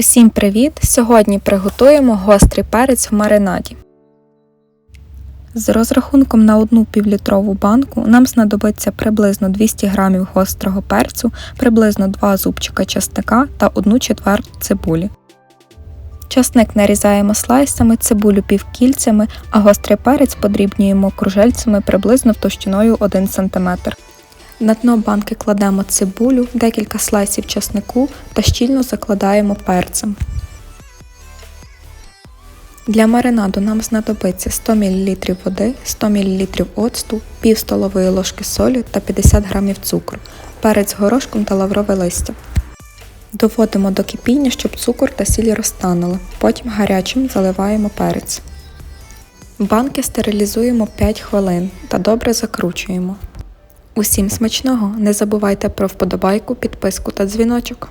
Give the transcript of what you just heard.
Всім привіт! Сьогодні приготуємо гострий перець в маринаді. З розрахунком на одну півлітрову банку нам знадобиться приблизно 200 г гострого перцю, приблизно 2 зубчика часника та 1 четверть цибулі. Часник нарізаємо слайсами, цибулю півкільцями, а гострий перець подрібнюємо кружельцями приблизно товщиною 1 см. На дно банки кладемо цибулю, декілька слайсів часнику та щільно закладаємо перцем. Для маринаду нам знадобиться 100 мл води, 100 мл оцту, пів столової ложки солі та 50 г цукру, перець горошком та лаврове листя. Доводимо до кипіння, щоб цукор та сіль розтанули. Потім гарячим заливаємо перець. Банки стерилізуємо 5 хвилин та добре закручуємо. Усім смачного! Не забувайте про вподобайку, підписку та дзвіночок.